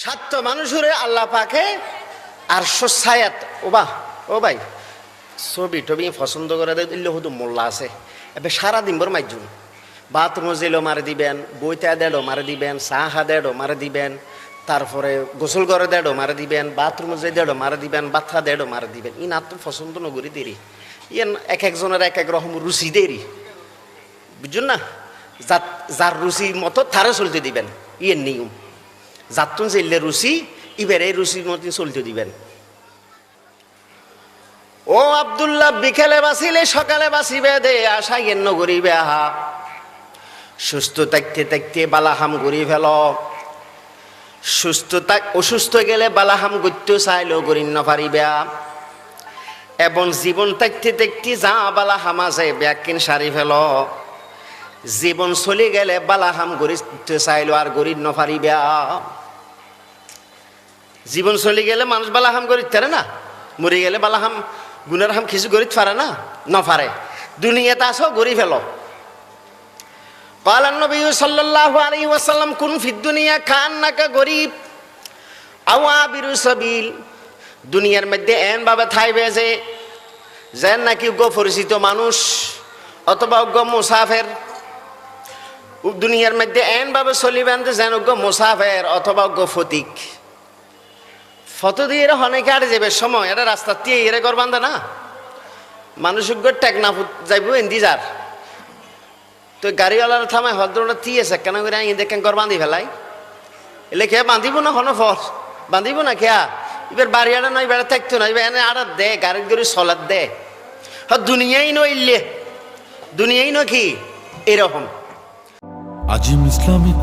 সাতটা মানুষের আল্লাহ পাকে আর সসায়াত, ও বা ও ভাই, ছবি টবি পছন্দ করে দিলে শুধু মোল্লা আছে। এবার সারাদিন বর মাইজুন বাথরুম জেলো মারে দিবেন বইতে দেড়ো মারে দিবেন, চাহা দেড়ো মারে দিবেন, তারপরে গোসল করে দেড়ো মারে দিবেন, বাথরুম যে দেড়ো মারে দিবেন, বাথা দেড়ো মারে দিবেন। ই না তো পছন্দ নগরি দেরি। ইয়ে এক একজনের এক এক রকম রুচি দেরি। বুঝুন না? যার রুচি মতো তারা চলতে দিবেন। ইয়ের নিয়ম। যাতুন চেললে রুচি ইবের এই রুচির মতো চলতে দিবেন। ও আবদুল্লাহ, বিকেলে বাঁচিলে, সকালে বাঁচিবে দে আশা গেন্ন করিবে আহা। সুস্থ থাকতে থাকতে বালাহাম ঘুরি ফেল। সুস্থ থাক অসুস্থ গেলে বালাহাম গত্য চাইলেও করি নপারিবে এবং জীবন থাকতে থাকতে যা বালা বালাহাম আছে, ব্যাকিন সারি ফেল। জীবন চলি গেলে বালাহাম গড়িতে চাইলো আর গড়ি নপারিবে জীবন চলি গেলে মানুষ বালাহাম গড়িত পারে না মরি গেলে বালাহাম গুণের হাম কিছু গড়িত পারে না নপারে দুনিয়াতে আসো গড়ি ফেলো قال النبي صلى الله عليه وسلم كن في الدنيا كأنك غريب أو عابر سبيل দুনিয়ার মধ্যে এন ভাবে থাইবে যে যেন নাকি উগ্র পরিচিত মানুষ অথবা উগ্র মুসাফের উ- দুনিয়ার মধ্যে এন ভাবে চলিবেন যে যেন উগ্র মুসাফের অথবা উগ্র ফতিক ফটো দিয়ে এরা অনেকে আড়ে যাবে সময়, এটা রাস্তার দিয়ে এরে করবান না। মানুষ উগ্র টেকনা যাইব, এন্দি যার। তো গাড়িওয়ালার থামায় হদ্রটা তিয়েছে কেন করে আই দেখেন কর বাঁধি ফেলাই? এলে খেয়া বাঁধিব না হন ফর? বাঁধিব না খেয়া এবার বাড়িয়াটা নয়, বেড়া থাকতো না, এবার এনে আড়াত দে, গাড়ির গড়ি চলাত দে। হ, দুনিয়াই নইলে দুনিয়াই ন কি? এরকম। আজিম ইসলামিক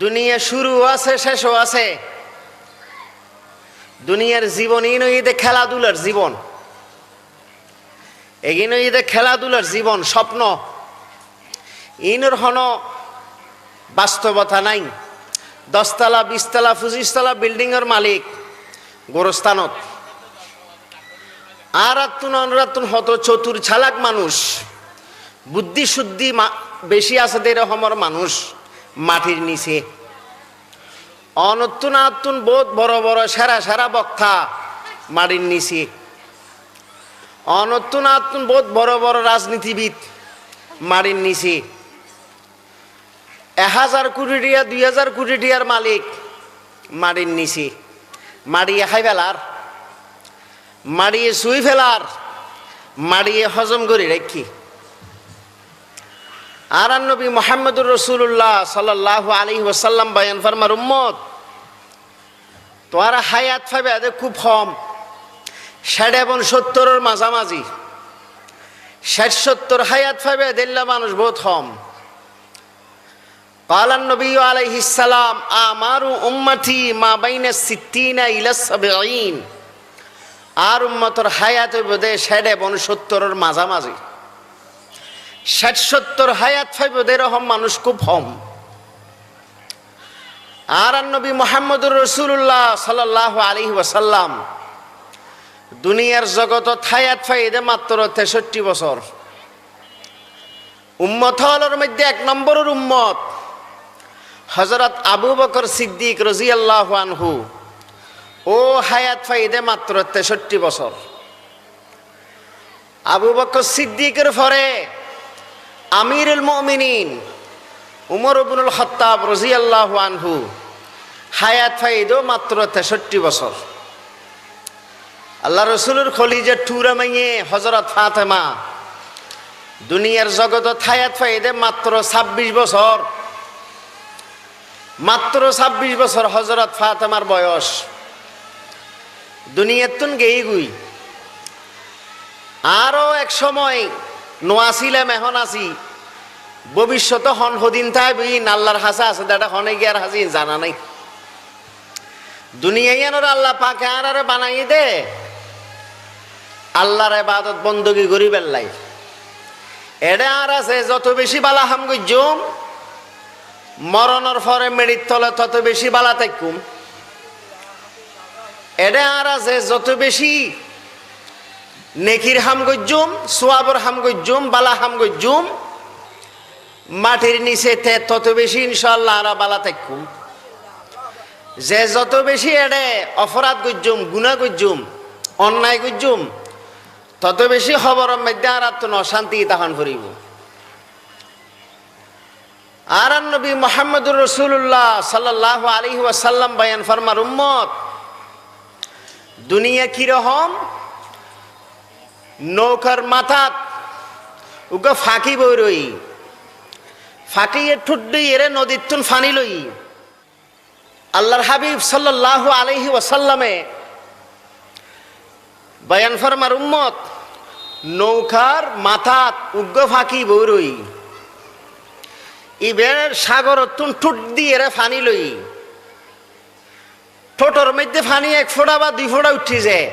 দুনিয়া শুরু আছে, শেষও আছে। দুনিয়ার জীবনই নইতে খেলাধুলার জীবন। এগিয়ে নইতে খেলাধুলার জীবন, স্বপ্ন। ইনর হন বাস্তবতা নাই। দশতলা, বিশতলা, পঁচিশতলা বিল্ডিংয়ের মালিক গোরস্থানত। আর আত্মন অনুরাত্মন হত চতুর ছালাক মানুষ। বুদ্ধি শুদ্ধি বেশি আছে এরকমের মানুষ। মাটির নিচে। অনতুন আত্মন বোধ বড় বড় সেরা সেরা বক্তা মাটির নিচে। অনতুন আত্মন বোধ বড় বড় রাজনীতিবিদ মাটির নিচে। এক হাজার কোটি টিয়া দুই হাজার কোটি টিয়ার মালিক মাটির নিচে। মাড়িয়ে খাই ফেলার মাড়িয়ে শুই ফেলার মাড়িয়ে হজম করে রাখি। আর নবী মোহাম্মদুর রসুল্লাহ সাল্লাহ আলী ওসাল্লাম বায়ান ফার্মার, উম্মত তোমার হায়াত ফাইবে এদের খুব কম। ষাট এবং সত্তরের মাঝামাঝি। ষাট, সত্তর হায়াত ফাইবে দেল্লা মানুষ বহুত হম পালান নবী আলাইহিসালাম আমারু উম্মতি মা বাইনে সিদ্দিনা ইলাস আর উম্মতর হায়াত বোধে ষাট এবং সত্তরের মাঝামাঝি। ষাট সত্তর হায়াত ফাইব এরকম মানুষ খুব হম আর নবী মোহাম্মদুর রসুল্লাহ সাল্লাহ আলী ওয়াসাল্লাম দুনিয়ার জগত হায়াত ফাইদে মাত্র তেষট্টি বছর। উম্মত হলের মধ্যে এক নম্বরের উম্মত হজরত আবু বকর সিদ্দিক রাজি আল্লাহ আনহু। ও হায়াত ফাইদে মাত্র তেষট্টি বছর। আবু বকর সিদ্দিকের পরে আমিরুল মমিনিন উমর ইবনুল খত্তাব রাজি আল্লাহ আনহু হায়াত ফাইদও মাত্র তেষট্টি বছর। আল্লাহ রসুলের খলিজে টুরা মাইয়ে হজরত ফাতেমা দুনিয়ার জগতত হায়াত ফাইদে মাত্র ছাব্বিশ বছর। মাত্র ছাব্বিশ বছর হজরত ফাতেমার বয়স। দুনিয়ার তুন গেই গুই আরও এক সময় নোয়াছিলাম এখন আছি ভবিষ্যত হন হদিন থাকবি নাল্লার হাসা আছে, দাদা হনে গিয়ার হাসি, জানা নাই। দুনিয়ায় আনোর আল্লাহ পাকে আর আরে বানাই দে। আল্লাহর এবাদত বন্দগি করি বেল্লাই এডে আর আছে, যত বেশি বালা হাম গজ্জুম, মরণের পরে মেডির তলে তত বেশি বালা থাকুম এডে আর আছে, যত বেশি নেকির হাম গজ্জুম, সোয়াবর হাম গজ্জুম, বালা হাম গজ্জুম। মাটির নিচে তত বেশি ইনশাল্লাহ আরা বালা থাকুম যে যত বেশি এডে অপরাধ গুজুম গুণা গুজুম অন্যায় গুজুম তত বেশি খবরের মধ্যে আর আত্ম অশান্তি তাহান আর আর নবী মোহাম্মদুর রসুল্লাহ সাল্লাহ আলী ওয়াসাল্লাম বায়ান ফরমার উম্মত, দুনিয়া কীরকম নৌকার মাথাত উগা ফাঁকি বই রই। ফাঁকি ঠুট এরে নদীর তুন ফানি লই। আল্লাহর হাবিব সাল্লাহ আলহি ওয়াসাল্লামে বায়ান ফরমার উম্মত, নৌকার মাথাত উগ্র ফাঁকি বই রই। ইবের সাগর তুন ঠুট দিয়ে এরে ফানি লই। ঠোঁটর মধ্যে ফানি এক ফোঁটা বা দুই ফোঁটা উঠি যায়।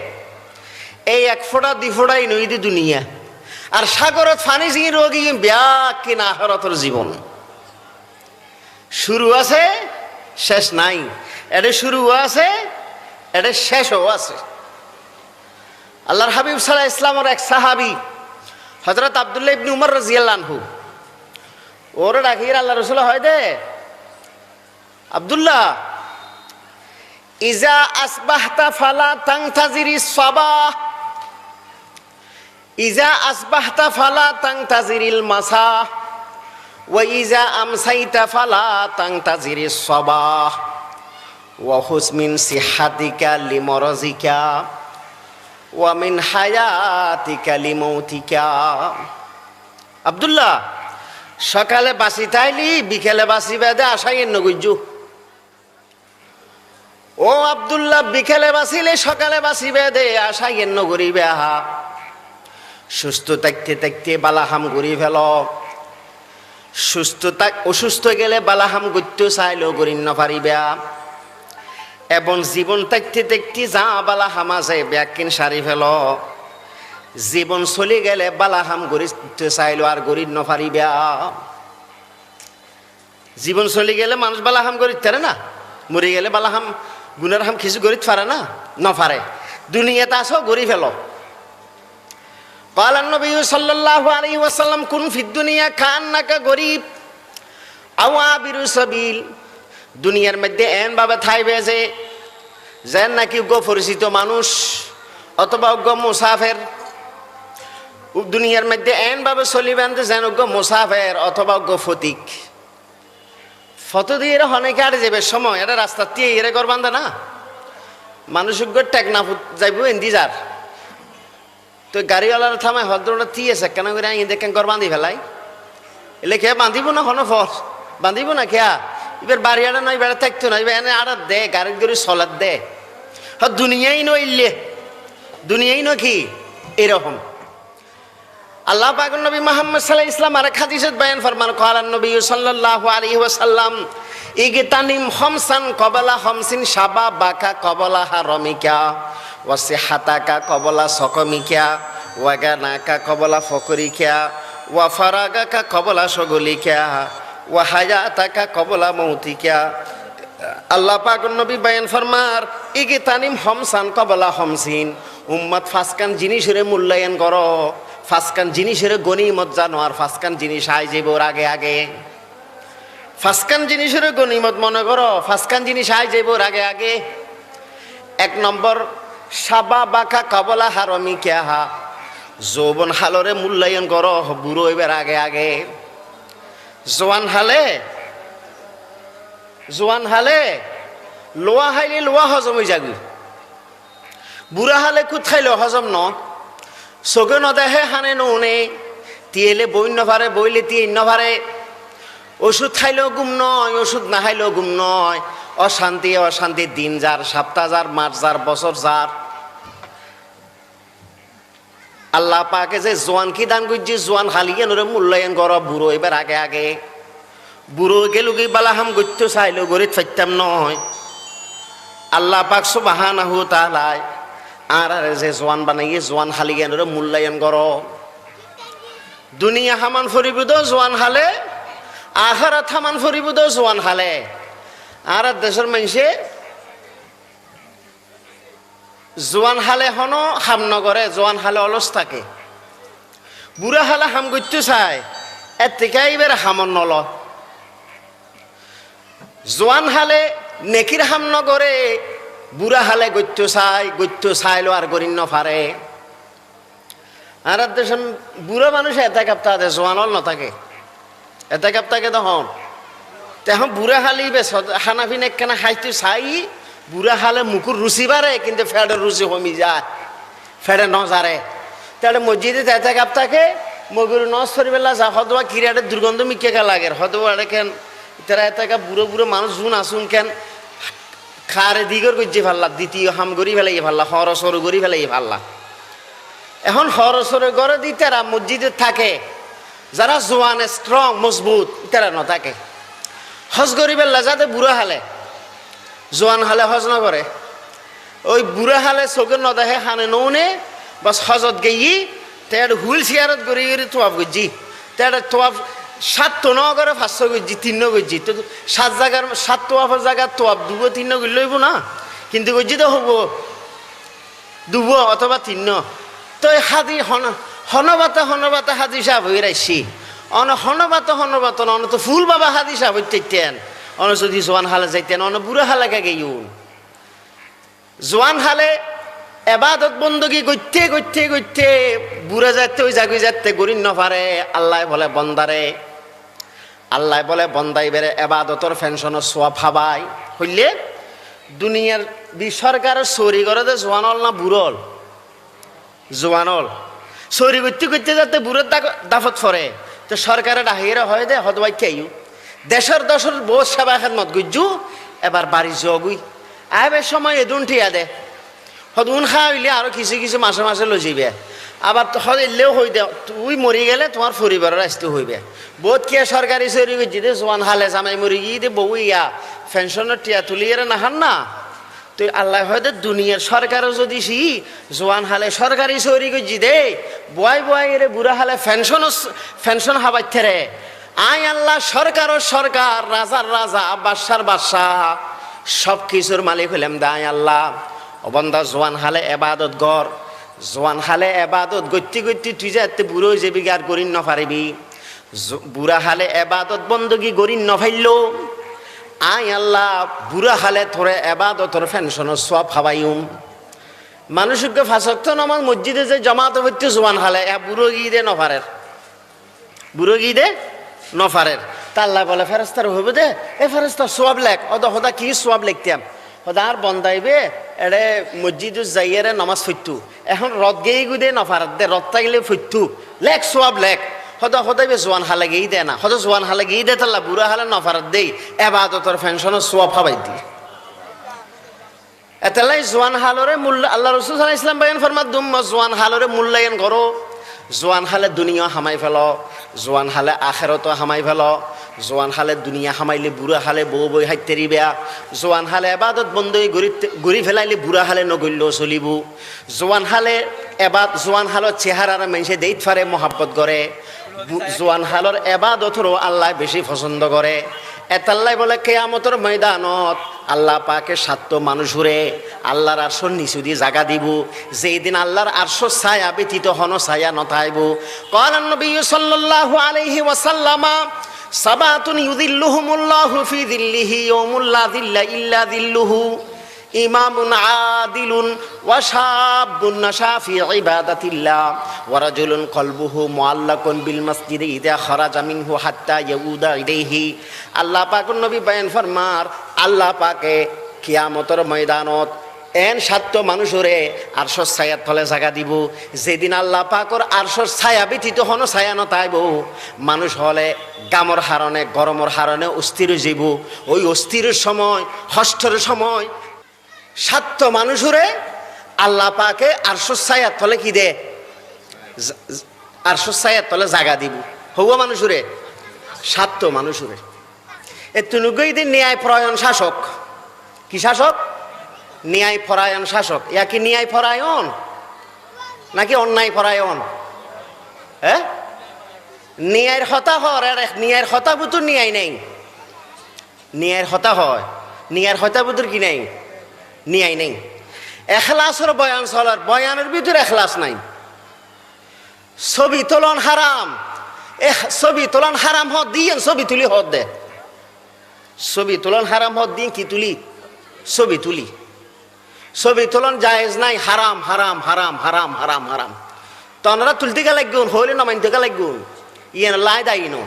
এই এক ফোঁটা, দুই ফোঁটাই নই দি দুনিয়া। আর সাগরত ফানি জিঙি রোগী ব্যাক না হরতর জীবন। শুরু আছে, শেষ নাই। এটা শুরু আছে এটা শেষও আছে। আল্লাহর হাবিব সাল্লাহ ইসলামের এক সাহাবি হজরত আবদুল্লাহ ইবনি উমর রাজিয়াল্লাহু ওরে ডাকির আল্লাহ রসুল হয় দে। আবদুল্লাহ, ইজা আসবাহতা ফালা তাংতাজিরি সাবাহ। ইজা আসবাহতা ফালা তাংতাজিরিল মাসা, ওয়া ইজা আমসাইতা ফালা তাংতাজিরি সাবাহ ওয়া হুসমিন সিহাতিকা লিমরজিকা, ওয়া মিন হায়াতিকা লিমৌতিকা। আব্দুল্লাহ, সকালে বাসি তাইলি, বিকেলে বাসি বেদে আশাই নগুজ্জু ও আবদুল্লাহ, বিকেলে বাসিলে সকালে বাসি বেদে আশাই নগরিবে আহা। সুস্থ থাকতে থাকতে বালাহাম গড়ি ফেল। সুস্থ থাক অসুস্থ গেলে বালাহাম গত্য চাইলেও গড়ি নপারিবে এবং জীবন থাকতে থাকতে যা বালাহাম আছে ব্যাকিন সারি ফেল। জীবন চলি গেলে বালাহাম গড়িতে চাইলো আর গড়ি নপারিবে জীবন চলি গেলে মানুষ বালাহাম গড়িত পারে না? মরি গেলে বালাহাম গুণের হাম কিছু গড়িত পারে না? নপারে দুনিয়াতে আসো গড়ি ফেলো। قال النبي صلى الله عليه وسلم كن في الدنيا كأنك غريب أو عابر سبيل দুনিয়ার মধ্যে এন ভাবে থাইবে যে যেন নাকি উগ্র পরিচিত মানুষ অথবা উগ্র মুসাফের দুনিয়ার মধ্যে এন ভাবে চলিবেন যে যেন উগ্র মুসাফের অথবা উগ্র ফতিক ফটো দিয়ে এরা অনেকে আর যাবে সময় এটা রাস্তার দিয়ে এরে করবান না মানুষ উগ্র টেকনা যাইব এন্দি যার তো গাড়িওয়ালার থামায় হদ্রটা আছে, কেন করে আই দেখেন কর বাঁধি ফেলাই? এলে খেয়ে বাঁধিব না কোনো ফল? বাঁধিব না খেয়া এবার বাড়িওয়ালা নয়, বেড়া থাকতো না, এবার এনে আড়াত দে, গাড়ির গরু সলাদ দে। হ দুনিয়াই নইলে দুনিয়াই ন কি? এরকম। আল্লাহ পাকুর নবী মোহাম্মদ সাল্লাহ ইসলাম আর হাদিসত বায়ান ফরমান কলান নবী সাল্লাল্লাহু আলাইহি ওয়াসাল্লাম, ইগতানিম হমসান কবলা হমসিন সাবা বাকা কবলা হারমিকা ওয়াসি হাতাকা কবলা সকমিকা, ওয়াগানাকা কবলা ফকরিকা ওয়া ফারাগাকা কবলা সগলিকা ওয়া হায়াতাকা কবলা মৌতিকা। আল্লাহ পাক নবী বায়ান ফরমার ইগে তানিম হমসান কবলা হমসিন উম্মত ফাসকান জিনিসের মূল্যায়ন করো। ফাসকান জিনিসের গনিমত জানো আর ফাসকান জিনিস আই যাইব ওর আগে আগে। ফাসকান জিনিসের গনিমত মনে করো, ফাসকান জিনিস আই যাইব ওর আগে আগে। এক নম্বর, সাবা বাকা কবলা হারমি কেহা যৌবন হালরে মূল্যায়ন করো, বুড়ো এবার আগে আগে। জোয়ান হালে জোয়ান হালে, লোয়া হাইলে লোয়া হজম হয়ে যাবি। বুড়া হালে কুত খাইলে হজম ন। চকে নদেহে হানে নৌনে, তিয়েলে বই নভারে বইলে তিয়ে নভারে ওষুধ খাইলেও গুম নয়, ওষুধ না খাইলেও গুম নয়। অশান্তি অশান্তি, দিন যার, সপ্তাহ যার, মাস যার, বছর যার। আল্লাহ পাকে যে জোয়ান কি দান করছি জোয়ান হালিয়ে নরে মূল্যায়ন কর, বুড়ো এবার আগে আগে। বুড়ো গেল কি বালাহাম গত্য চাইলেও গরিত ফাইতাম নয়। আল্লাহ পাক সুবাহান আহু তাহলাই আর আর যে জোয়ান বানাইয়ে জোয়ান হালিয়ে নরে মূল্যায়ন কর। দুনিয়া হামান ফরিব দো জোয়ান হালে। আহারাত হামান ফরিব দো জোয়ান হালে। আর আর দেশের মানুষে জোয়ান হালে হনো হাম নগরে, জোয়ান হালে অলস থাকে। বুড়া হালে হাম করতে এর থেকে এবার হামন নল। জোয়ান হালে নেকির হাম নগরে বুড়া হালে গৈত্য চাই গৈত্য চাইলো আর গরিন্য ফারে। আর দেশন বুড়া মানুষ এতে কাপ্তা দে, জোয়ানল নথাকে। এতে কাপ্তাকে তখন তেহন? বুড়া হালি বেশ হানাফিন একখানা খাইতে চাই বুড়া হালে মুকুর রুচি বাড়ে, কিন্তু ফেডের রুচি কমি যায়, ফেডে নজারে তাহলে মসজিদে তেতে কাপ্তাকে মগুর নস করি পেলা যা হদবা কিরাটের দুর্গন্ধ মিকে কে লাগে। হদবা কেন? তারা এতে বুড়ো বুড়ো মানুষ জুন আসুন কেন? খারে দিগর গজ্জি ফাল্লা দ্বিতীয় হাম গড়ি ফেলাই ফাল্লা হর সরু গড়ি ফেলাই ফাল্লা এখন হর সরু গড়ে দি তারা মসজিদে থাকে, যারা জোয়ান স্ট্রং মজবুত, তারা ন থাকে হজ গরিবের যাতে বুড়া হালে, জোয়ান হালে হজ ন করে। ওই বুড়া হালে চোখে নদাহে হানে নৌনে, বাস হজত গেই তেয়ার হুইল চেয়ারত গড়ি গড়ি তোয়াব গজ্জি। তেয়ার তোয়াব সাত তো ন করে পাঁচশো গজ্জি তিন গজ্জি তো সাত জায়গার, সাত তোয়াফের জায়গার তোয়াব দুব তিন গই লইব না। কিন্তু গজ্জি তো হব, দুব অথবা তিন তো হাদি হন, হনবাতা হনবাতা হাদি সাহ হয়ে রাখছি অন হনবাত হনবাত অন তো ফুল বাবা হাদি সাহ হইতেন। অন যদি জোয়ান হালে যাইতেন, অন বুড়া হালাকে গেইউন জোয়ান হালে এবাদত বন্দগি গইতে গইতে গইতে বুড়া যাতে ওই জাগুই যাতে গরিন নপারে আল্লাহ বলে বন্দারে। আল্লাহ বলে, বন্দাই বেড়ে এবাদতর ফেনশনের সোয়া ফাবাই হইলে দুনিয়ার বি সরকারের চুরি করে যে জোয়ানল না বুড়ল জোয়ানল। চুরি করতে করতে যাতে বুড়োর দাফত ফরে। তো সরকারে ডাহিরে হয় দে, হদবাই কেউ দেশের দশের বহু সেবা খেদমত গুজু, এবার বাড়ি জগুই। আইবে সময় এদুন ঠিয়া দে। হদুন খা হইলে আরও কিছু কিছু মাসে মাসে লৈ যাবে আবার হদ এলেও হই দে তুই মরি গেলে তোমার পরিবারের আসতে হইবে। বহুত কে সরকারি চুরি করছি দে, জোয়ান হালে জামাই মরি গিয়ে দে, বউ ইয়া পেনশনের টিয়া তুলিয়ে নাহান না। তুই আল্লাহ হয়তো দুনিয়ার সরকারও যদি সি জোয়ান হালে সরকারি চৌরি করছি দে, বয় বয় রে বুড়া হালে ফেনশন ফেনশন হাবাইতে রে। আই আল্লাহ, সরকারও সরকার, রাজার রাজা, বাদশার বাদশাহ সব কিছুর মালিক হইলাম দায় আল্লাহ। অবন্ধা জোয়ান হালে এবাদত গর জোয়ান হালে এবাদত গতি গতি তুই যে এতে বুড়ো যাবি, আর গরিন নফারিবি বুড়া হালে এবাদত বন্দগি গরিন নফাইল আই আল্লাহ, বুড়া হালে থরে এবাদতর ফেনশনের সব হাবাইম মানুষকে ফাঁসক্ত নামাজ মসজিদে যে জমাত হইতে জোয়ান হালে, এ বুড়ো গিয়ে নফারের বুড়ো গিয়ে নফারের তা আল্লাহ বলে ফেরস্তার হইব দে, এ ফেরস্তা সোয়াব লেখ অদ হদা কি সোয়াব লিখতাম হদা আর বন্দাইবে এড়ে মসজিদ যাইয়ারে নামাজ ফইতু এখন রদ গেই গুদে নফারত দে রদ তাইলে ফইতু লেখ সোয়াব লেখ। সদা সদাইবে জোয়ান হালে গেই দে না। সদা জোয়ান হালে গেই দে তাল্লা বুড়া হালে নফারত দেই। এবাদতর ফেনশনের সোয়াব হাবাই দি। এতেলাই জোয়ান হালরে মূল্য আল্লাহ রসুল ইসলাম বায়ান ফরমাত দুম জোয়ান হালরে মূল্যায়ন করো জোয়ান হালে দুনিয়া হামাই ফেল। জোয়ান হালে আখেরতো হামাই ফেল। জোয়ান হালে দুনিয়া হামাইলে বুড়া হালে বউ বই হাইতেরি বেয়া। জোয়ান হালে এবাদত বন্ধ গড়ি গড়ি ফেলাইলে বুড়া হালে নগল্য চলিব। জোয়ান হালে এবাদ জোয়ান হালত চেহারার মানুষে দেইত ফারে মহাব্বত করে জোয়ান হালর এবাদতরও আল্লাহ বেশি পছন্দ করে এতাল্লাই বলে কেয়ামতর ময়দানত আল্লাহ পাকে সাত্য মানুষরে আল্লাহর আরশোর নিচু দিয়ে জাগা দিব। যেই দিন আল্লাহর আরশো ছায়া ব্যতীত হন ছায়া নথাইব। কলান নবী সাল্লাল্লাহু আলাইহি ওয়াসাল্লামা সাবাতুন ইউদিল্লুহুমুল্লাহু ফি দিল্লিহি ইয়াউমুল্লা দিল্লা ইল্লা দিল্লুহু ইমামুন আদিলুন ওয়াশাবুন নাশা ফি ইবাদাতিল্লাহ ওয়ারাজুলুন কলবুহু মুআল্লাকুন বিল মসজিদে ইদা খারাজা মিনহু হাত্তা ইয়াউদা ইলাইহি। আল্লাহ পাক নবী বয়ান ফরমার, আল্লাহ পাকে কিয়ামতের ময়দানত এন সাত্য মানুষরে আরশর ছায়ার তলে জাগা দিব। যেদিন আল্লাহ পাকর আরশর ছায়া ব্যতীত হন ছায়া নতাইব। মানুষ হলে গামর হারণে, গরমর হারণে অস্থির জীব। ওই অস্থির সময় হষ্টর সময় সাত্য মানুষরে আল্লাহ পাকে আরশর ছায়ার তলে কি দে? আরশর ছায়ার তলে জাগা দিব। হৌয়া মানুষরে সাত্য মানুষরে এ তুনুগই দিন ন্যায় প্রয়ণ শাসক। কি শাসক? ন্যায় পরায়ণ শাসক। ইয়া কি ন্যায় পরায়ণ নাকি অন্যায় পরায়ণ হ্যাঁ ন্যায়ের হতা হর, আর ন্যায়ের হতা বুতুর ন্যায় নেই। ন্যায়ের হতা হয়। ন্যায়ের হতা বুতুর কি নেই? ন্যায় নেই। এখলাসের বয়ান চলার বয়ানের ভিতরে এখলাস নাই। ছবি তোলন হারাম। এ ছবি তোলন হারাম হদ দিয়ে ছবি তুলি হদ দে। ছবি তোলন হারাম হদ দিয়ে কি তুলি? ছবি তুলি। ছবি তোলন জায়েজ নাই, হারাম হারাম হারাম হারাম হারাম হারাম। তনরা তুলতে গেলে গুণ হইলে না মানতে গেলে গুণ ইয়ে লাই দায়ী নো।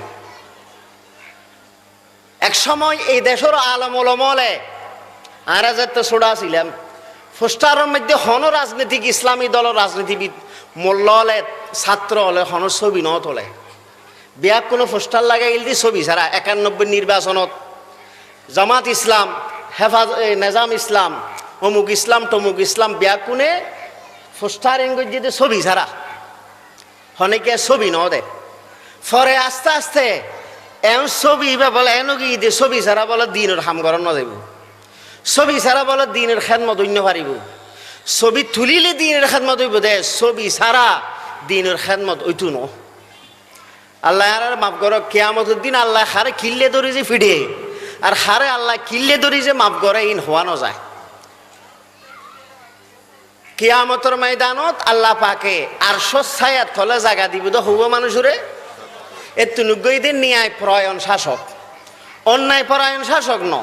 এক সময় এই দেশের আলম ওলমলে, আর তো ছোড়া ছিলাম, ফোস্টারের মধ্যে হন রাজনীতিক, ইসলামী দলের রাজনীতিবিদ মূল্য হলে ছাত্র হলে হন ছবি ন তোলে বিয়াক কোনো পোস্টার লাগাইল দি ছবি ছাড়া, একানব্বই নির্বাচনত। জামাত ইসলাম, হেফাজ নেজাম ইসলাম অমুক ইসলাম, তমুক ইসলাম বিয়াক কোনে? পোস্টার ইংরেজিতে ছবি ছাড়া হনেকে ছবি ন দে। ফরে আস্তে আস্তে এন ছবি বা বলে, এন কি দে ছবি ছাড়া বলে দিনের হাম করার ন দেব। ছবি ছাড়া বলে দিনের খেদমত অন্য পারিব। ছবি তুলিলে দিনের খেদমত হইব দে, ছবি ছাড়া দিনের খেদমত ওইটু ন। আল্লাহ আর মাফ করো, কেয়ামতের দিন আল্লাহ হারে কিল্লে ধরি যে ফিডে আর হারে আল্লাহ কিল্লে ধরি যে মাফ করে ইন হওয়ানো যায়। কেয়ামতের ময়দানত আল্লাহ পাকে আর ছায়াত থলে জায়গা দিব তো হব মানুষরে এত নুগইদের ন্যায় পরায়ণ শাসক। অন্যায় পরায়ণ শাসক ন।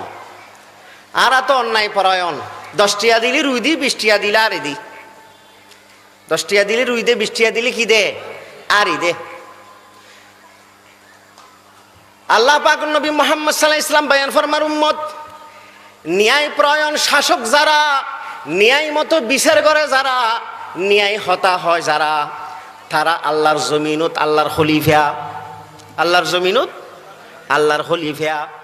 আর তো অন্যায় পরায়ণ। দশটিয়া দিলি রুই দি বৃষ্টিয়া দিলে আর দি। দশটিয়া দিলে রুই দে বৃষ্টিয়া দিলে কি দে? আর দে। আল্লাহ পাক নবী মোহাম্মদ সাল্লাহ ইসলাম বায়ান ফরমার উম্মত, ন্যায় প্রয়ণ শাসক যারা ন্যায় মতো বিচার করে যারা, ন্যায় হতা হয় যারা, তারা আল্লাহর জমিনত আল্লাহর খলিফা। আল্লাহর জমিনত আল্লাহর খলিফা।